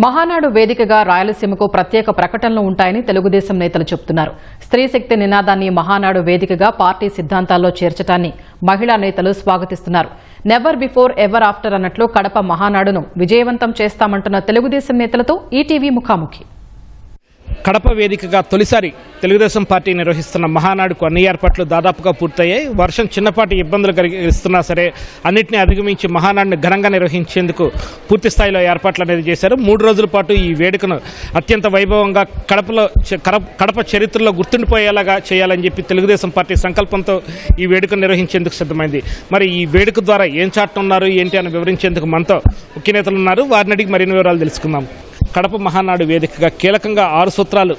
మహానాడు వేదికగా రాయలసీమకు ప్రత్యేక ప్రకటనలు ఉంటాయని తెలుగుదేశం నేతలు చెబుతున్నారు. స్త్రీ శక్తి నినాదాన్ని మహానాడు వేదికగా పార్టీ సిద్ధాంతాల్లో చేర్చడాన్ని మహిళా నేతలు స్వాగతిస్తున్నారు. నెవర్ బిఫోర్ ఎవర్ ఆఫ్టర్ అన్నట్లు కడప మహానాడును విజయవంతం చేస్తామంటున్న తెలుగుదేశం నేతలతో ఈటీవీ ముఖాముఖి. కడప వేదికగా తొలిసారి తెలుగుదేశం పార్టీ నిర్వహిస్తున్న మహానాడుకు అన్ని ఏర్పాట్లు దాదాపుగా పూర్తయ్యాయి. వర్షం చిన్నపాటి ఇబ్బందులు కలిగిస్తున్నా సరే అన్నింటినీ అధిగమించి మహానాడుని ఘనంగా నిర్వహించేందుకు పూర్తి స్థాయిలో ఏర్పాట్లు అనేది చేశారు. మూడు రోజుల పాటు ఈ వేడుకను అత్యంత వైభవంగా కడపలో చ- కడప కడప చరిత్రలో గుర్తుండిపోయేలాగా చేయాలని చెప్పి తెలుగుదేశం పార్టీ సంకల్పంతో ఈ వేడుకను నిర్వహించేందుకు సిద్ధమైంది. మరి ఈ వేడుక ద్వారా ఏం చాటున్నారు ఏంటి అని వివరించేందుకు మనతో ముఖ్య నేతలు ఉన్నారు. వారిని అడిగి మరిన్ని వివరాలు తెలుసుకుందాం. కడప మహానాడు వేదికగా కీలకంగా ఆరు సూత్రాలు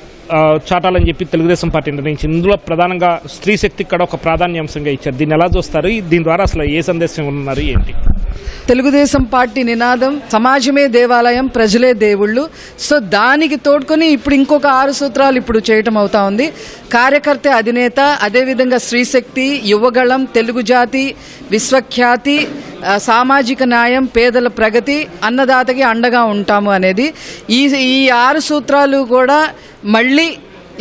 చాటాలని చెప్పి తెలుగుదేశం పార్టీ నిర్ణయించింది. ఇందులో ప్రధానంగా స్త్రీ శక్తికి కూడా ఒక ప్రాధాన్యాంశంగా ఇచ్చారు. దీన్ని ఎలా చూస్తారు? దీని ద్వారా అసలు ఏ సందేశం ఉన్నారు ఏంటి? తెలుగుదేశం పార్టీ నినాదం సమాజమే దేవాలయం ప్రజలే దేవుళ్ళు. సో దానికి తోడ్కొని ఇప్పుడు ఇంకొక ఆరు సూత్రాలు ఇప్పుడు చేయటం అవుతా ఉంది. కార్యకర్త అధినేత అదేవిధంగా స్త్రీశక్తి యువగళం తెలుగు జాతి విశ్వఖ్యాతి సామాజిక న్యాయం పేదల ప్రగతి అన్నదాతకి అండగా ఉంటాము అనేది. ఈ ఈ ఆరు సూత్రాలు కూడా మళ్ళీ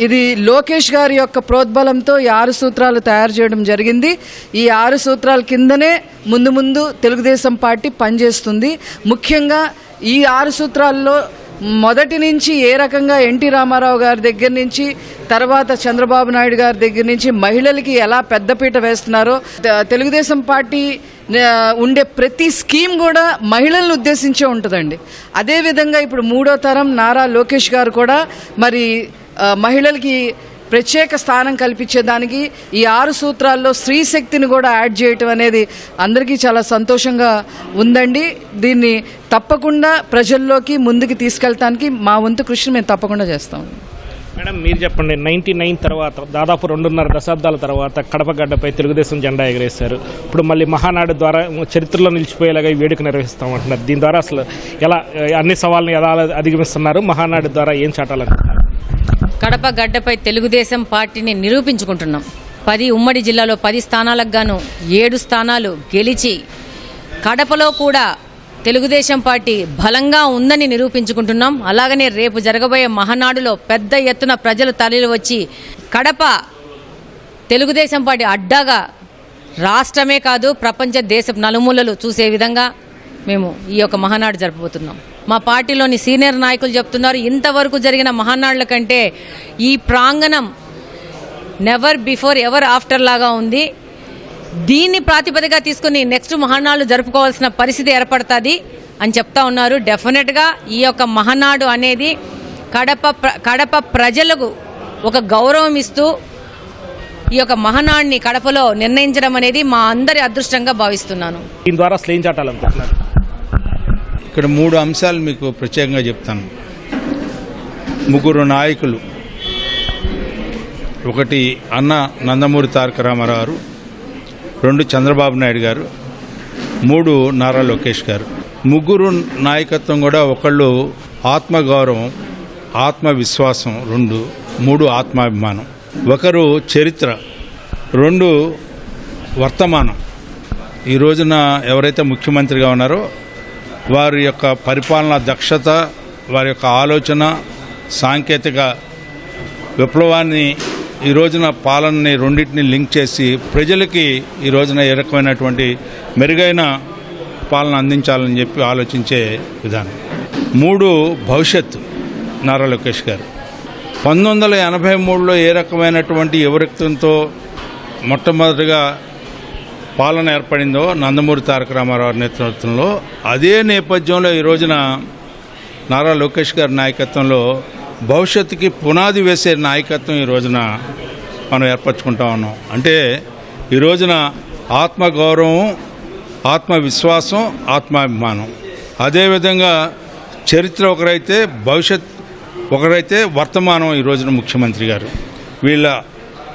ఇది లోకేష్ గారి యొక్క ప్రోద్బలంతో ఈ ఆరు సూత్రాలు తయారు చేయడం జరిగింది. ఈ ఆరు సూత్రాల కిందనే ముందు ముందు తెలుగుదేశం పార్టీ పనిచేస్తుంది. ముఖ్యంగా ఈ ఆరు సూత్రాల్లో మొదటి నుంచి ఏ రకంగా ఎన్టీ రామారావు గారి దగ్గర నుంచి తర్వాత చంద్రబాబు నాయుడు గారి దగ్గర నుంచి మహిళలకి ఎలా పెద్దపీట వేస్తున్నారో తెలుగుదేశం పార్టీ ఉండే ప్రతి స్కీమ్ కూడా మహిళలను ఉద్దేశించే ఉంటుందండి. అదేవిధంగా ఇప్పుడు మూడో తరం నారా లోకేష్ గారు కూడా మరి మహిళలకి ప్రత్యేక స్థానం కల్పించేదానికి ఈ ఆరు సూత్రాల్లో స్త్రీ శక్తిని కూడా యాడ్ చేయటం అనేది అందరికీ చాలా సంతోషంగా ఉందండి. దీన్ని తప్పకుండా ప్రజల్లోకి ముందుకు తీసుకెళ్ళటానికి మా వంతు కృషిని మేము తప్పకుండా చేస్తాం. మేడం మీరు చెప్పండి నైన్టీ నైన్ తర్వాత దాదాపు రెండున్నర దశాబ్దాల తర్వాత కడపగడ్డపై తెలుగుదేశం జెండా ఎగరేశారు. ఇప్పుడు మళ్ళీ మహానాడు ద్వారా చరిత్రలో నిలిచిపోయేలాగా ఈ వేడుక నిర్వహిస్తామంటున్నారు. దీని ద్వారా అసలు ఎలా అన్ని సవాళ్ళని ఎలా అధిగమిస్తున్నారు? మహానాడు ద్వారా ఏం చాటాలంటున్నారు? కడప గడ్డపై తెలుగుదేశం పార్టీని నిరూపించుకుంటున్నాం. పది ఉమ్మడి జిల్లాలో పది స్థానాలకు గాను ఏడు స్థానాలు గెలిచి కడపలో కూడా తెలుగుదేశం పార్టీ బలంగా ఉందని నిరూపించుకుంటున్నాం. అలాగనే రేపు జరగబోయే మహానాడులో పెద్ద ఎత్తున ప్రజలు తరలి వచ్చి కడప తెలుగుదేశం పార్టీ అడ్డాగా రాష్ట్రమే కాదు ప్రపంచ దేశ నలుమూలలు చూసే విధంగా మేము ఈ యొక్క మహానాడు జరపబోతున్నాం. మా పార్టీలోని సీనియర్ నాయకులు చెప్తున్నారు ఇంతవరకు జరిగిన మహానాడుల కంటే ఈ ప్రాంగణం నెవర్ బిఫోర్ ఎవర్ ఆఫ్టర్ లాగా ఉంది. దీన్ని ప్రాతిపదిగా తీసుకుని నెక్స్ట్ మహానాళ్ళు జరుపుకోవాల్సిన పరిస్థితి ఏర్పడుతుంది అని చెప్తా ఉన్నారు. డెఫినెట్గా ఈ యొక్క మహానాడు అనేది కడప ప్ర- కడప ప్రజలకు ఒక గౌరవం ఇస్తూ ఈ యొక్క మహానాడిని కడపలో నిర్ణయించడం అనేది మా అందరి అదృష్టంగా భావిస్తున్నాను. దీని ద్వారా అసలు ఇక్కడ మూడు అంశాలు మీకు ప్రత్యేకంగా చెప్తాను. ముగ్గురు నాయకులు. ఒకటి అన్న నందమూరి తారక రామారావు. గారు రెండు చంద్రబాబు నాయుడు గారు. మూడు నారా లోకేష్ గారు. ముగ్గురు నాయకత్వం కూడా ఒకళ్ళు ఆత్మగౌరవం ఆత్మవిశ్వాసం రెండు మూడు ఆత్మాభిమానం. ఒకరు చరిత్ర రెండు వర్తమానం. ఈ రోజున ఎవరైతే ముఖ్యమంత్రిగా ఉన్నారో వారి యొక్క పరిపాలనా దక్షత వారి యొక్క ఆలోచన సాంకేతిక విప్లవాన్ని ఈ రోజున పాలనని రెండింటిని లింక్ చేసి ప్రజలకి ఈ రోజున ఏ రకమైనటువంటి మెరుగైన పాలన అందించాలని చెప్పి ఆలోచించే విధానం. మూడు భవిష్యత్తు నారా లోకేష్ గారు. పంతొమ్మిది వందల ఎనభై మూడులో ఏ రకమైనటువంటి యువరక్తంతో మొట్టమొదటిగా పాలన ఏర్పడిందో నందమూరి తారక రామారావు నేతృత్వంలో అదే నేపథ్యంలో ఈ రోజున నారా లోకేష్ గారి నాయకత్వంలో భవిష్యత్తుకి పునాది వేసే నాయకత్వం ఈ రోజున మనం ఏర్పరచుకుంటా ఉన్నాం. అంటే ఈ రోజున ఆత్మగౌరవం ఆత్మవిశ్వాసం ఆత్మాభిమానం. అదేవిధంగా చరిత్ర ఒకరైతే భవిష్యత్ ఒకరైతే వర్తమానం ఈ రోజున ముఖ్యమంత్రి గారు. వీళ్ళ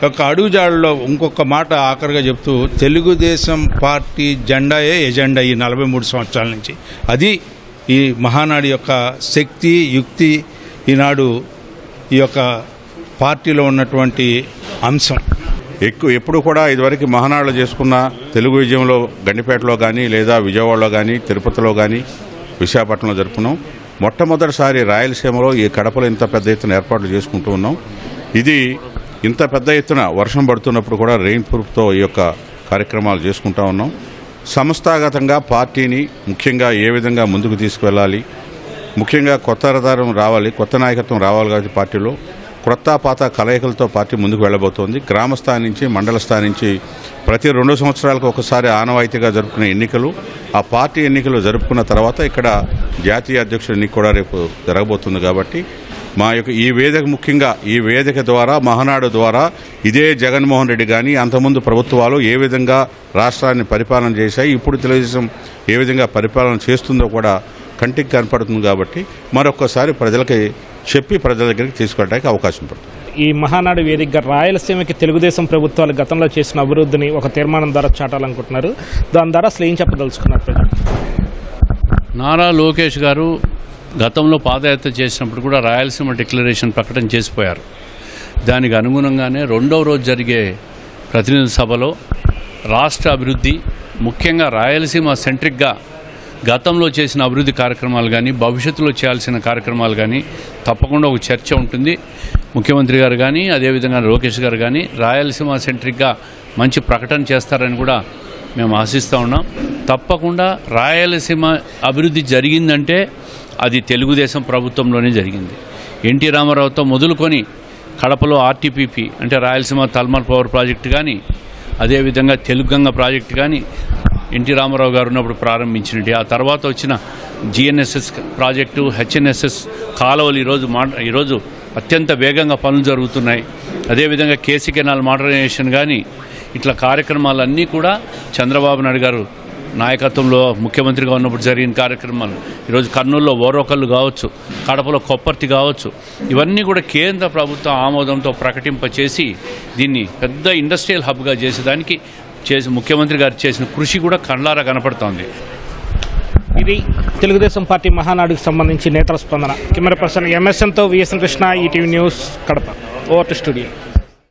యొక్క అడుగుజాడలో ఇంకొక మాట ఆఖరిగా చెప్తూ తెలుగుదేశం పార్టీ జెండాయే ఎజెండా ఈ నలభై మూడు సంవత్సరాల నుంచి. అది ఈ మహానాడు యొక్క శక్తి యుక్తి ఈనాడు ఈ యొక్క పార్టీలో ఉన్నటువంటి అంశం. ఎక్కువ ఎప్పుడు కూడా ఇదివరకు మహానాడులు చేసుకున్న తెలుగు విజయంలో గండిపేటలో కానీ లేదా విజయవాడలో కానీ తిరుపతిలో కానీ విశాఖపట్నంలో జరుపుకున్నాం. మొట్టమొదటిసారి రాయలసీమలో ఈ కడపలో ఇంత పెద్ద ఎత్తున ఏర్పాట్లు చేసుకుంటూ ఉన్నాం. ఇది ఇంత పెద్ద ఎత్తున వర్షం పడుతున్నప్పుడు కూడా రెయిన్ ప్రూఫ్తో ఈ యొక్క కార్యక్రమాలు చేసుకుంటా ఉన్నాం. సంస్థాగతంగా పార్టీని ముఖ్యంగా ఏ విధంగా ముందుకు తీసుకువెళ్ళాలి ముఖ్యంగా కొత్త రథారం రావాలి కొత్త నాయకత్వం రావాలి కాబట్టి పార్టీలో క్రొత్త పాత కలయికలతో పార్టీ ముందుకు వెళ్ళబోతోంది. గ్రామ స్థాయి నుంచి మండల స్థాయి నుంచి ప్రతి రెండు సంవత్సరాలకు ఒకసారి ఆనవాయితీగా జరుపుకునే ఎన్నికలు ఆ పార్టీ ఎన్నికలు జరుపుకున్న తర్వాత ఇక్కడ జాతీయ అధ్యక్షుడు ఎన్నిక కూడా రేపు జరగబోతుంది కాబట్టి మా యొక్క ఈ వేదిక ముఖ్యంగా ఈ వేదిక ద్వారా మహానాడు ద్వారా ఇదే జగన్మోహన్ రెడ్డి కానీ అంతకుముందు ప్రభుత్వాలు ఏ విధంగా రాష్ట్రాన్ని పరిపాలన చేశాయి ఇప్పుడు తెలుగుదేశం ఏ విధంగా పరిపాలన చేస్తుందో కూడా కంటికి కనపడుతుంది కాబట్టి మరొక్కసారి ప్రజలకి చెప్పి ప్రజల దగ్గరికి తీసుకెళ్ళడానికి అవకాశం పడుతుంది. ఈ మహానాడు వేదికగా రాయలసీమకి తెలుగుదేశం ప్రభుత్వాలు గతంలో చేసిన అభివృద్ధిని ఒక తీర్మానం ద్వారా చాటాలనుకుంటున్నారు. దాని ద్వారా అసలు ఏం చెప్పదలుచుకున్నారు ప్రజలు? నారా లోకేష్ గారు గతంలో పాదయాత్ర చేసినప్పుడు కూడా రాయలసీమ డిక్లరేషన్ ప్రకటన చేసిపోయారు. దానికి అనుగుణంగానే రెండవ రోజు జరిగే ప్రతినిధి సభలో రాష్ట్ర అభివృద్ధి ముఖ్యంగా రాయలసీమ సెంట్రిక్గా గతంలో చేసిన అభివృద్ధి కార్యక్రమాలు కానీ భవిష్యత్తులో చేయాల్సిన కార్యక్రమాలు కానీ తప్పకుండా ఒక చర్చ ఉంటుంది. ముఖ్యమంత్రి గారు కానీ అదేవిధంగా లోకేష్ గారు కానీ రాయలసీమ సెంట్రిక్గా మంచి ప్రకటన చేస్తారని కూడా మేము ఆశిస్తూ ఉన్నాం. తప్పకుండా రాయలసీమ అభివృద్ధి జరిగిందంటే తెలుగుదేశం ప్రభుత్వంలోనే జరిగింది. ఎన్టీ రామారావుతో మొదలుకొని కడపలో ఆర్టీపీపీ అంటే రాయలసీమ థర్మల్ పవర్ ప్రాజెక్టు కానీ అదేవిధంగా తెలుగుగంగ ప్రాజెక్టు కానీ ఎన్టీ రామారావు గారు ఉన్నప్పుడు ప్రారంభించినట్టు. ఆ తర్వాత వచ్చిన జిఎన్ఎస్ఎస్ ప్రాజెక్టు హెచ్ఎన్ఎస్ఎస్ కాలువలు ఈరోజు మా ఈరోజు అత్యంత వేగంగా పనులు జరుగుతున్నాయి. అదేవిధంగా కేసీ కెనాల్ మోడర్నైజేషన్ కానీ ఇట్లా కార్యక్రమాలన్నీ కూడా చంద్రబాబు నాయుడు గారు నాయకత్వంలో ముఖ్యమంత్రిగా ఉన్నప్పుడు జరిగిన కార్యక్రమాలు. ఈరోజు కర్నూలులో ఓరోకళ్ళు కావచ్చు కడపలో కొప్పర్తి కావచ్చు ఇవన్నీ కూడా కేంద్ర ప్రభుత్వం ఆమోదంతో ప్రకటింపచేసి దీన్ని పెద్ద ఇండస్ట్రియల్ హబ్గా చేసేదానికి చేసి ముఖ్యమంత్రి గారు చేసిన కృషి కూడా కండ్లారా కనపడుతోంది. ఇది తెలుగుదేశం పార్టీ మహానాడుకు సంబంధించి నేతల స్పందన. Camera person ఎంఎస్ఎన్తో VSN Krishna ETV news Kadapa. Over to studio.